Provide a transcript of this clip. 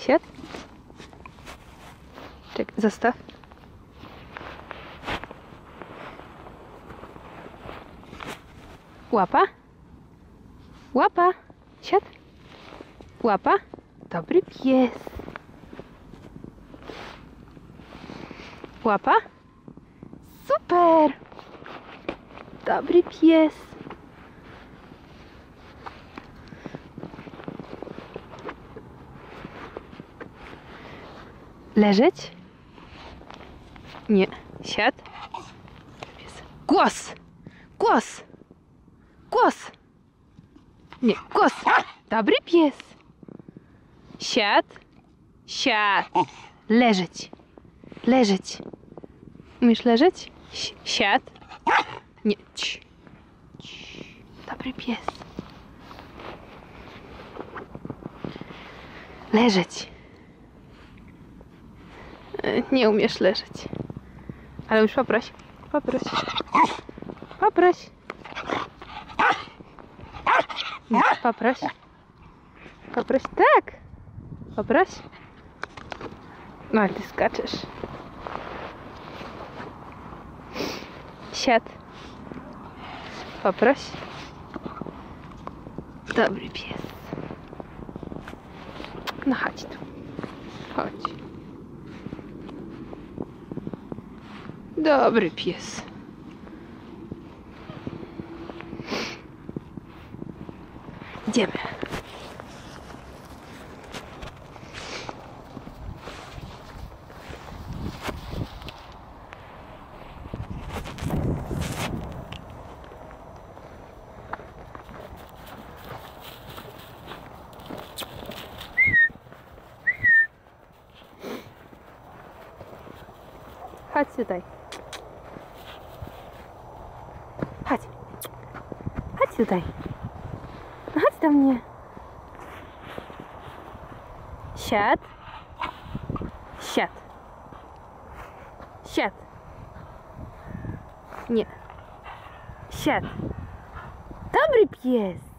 Siad. Czekaj, zostaw. Łapa. Łapa. Siad. Łapa. Dobry pies. Łapa. Super. Dobry pies. Leżeć? Nie. Siad. Pies. Głos! Głos! Głos! Nie, głos! Dobry pies! Siad. Siad. Leżeć. Leżeć. Umiesz leżeć? Si- Siad. Nie. Cii. Cii. Dobry pies. Leżeć. Nie umiesz leżeć. Ale już poproś. Poproś. Poproś. Poproś. Poproś. Tak. Poproś. No, ty skaczesz. Siad. Poproś. Dobry pies. No chodź tu. Chodź. Dobry pies. Idziemy. Chodź tutaj. Chodź. Chodź tutaj. No Chodź do mnie. Siad. Siad. Siad. Nie. Siad. Dobry pies.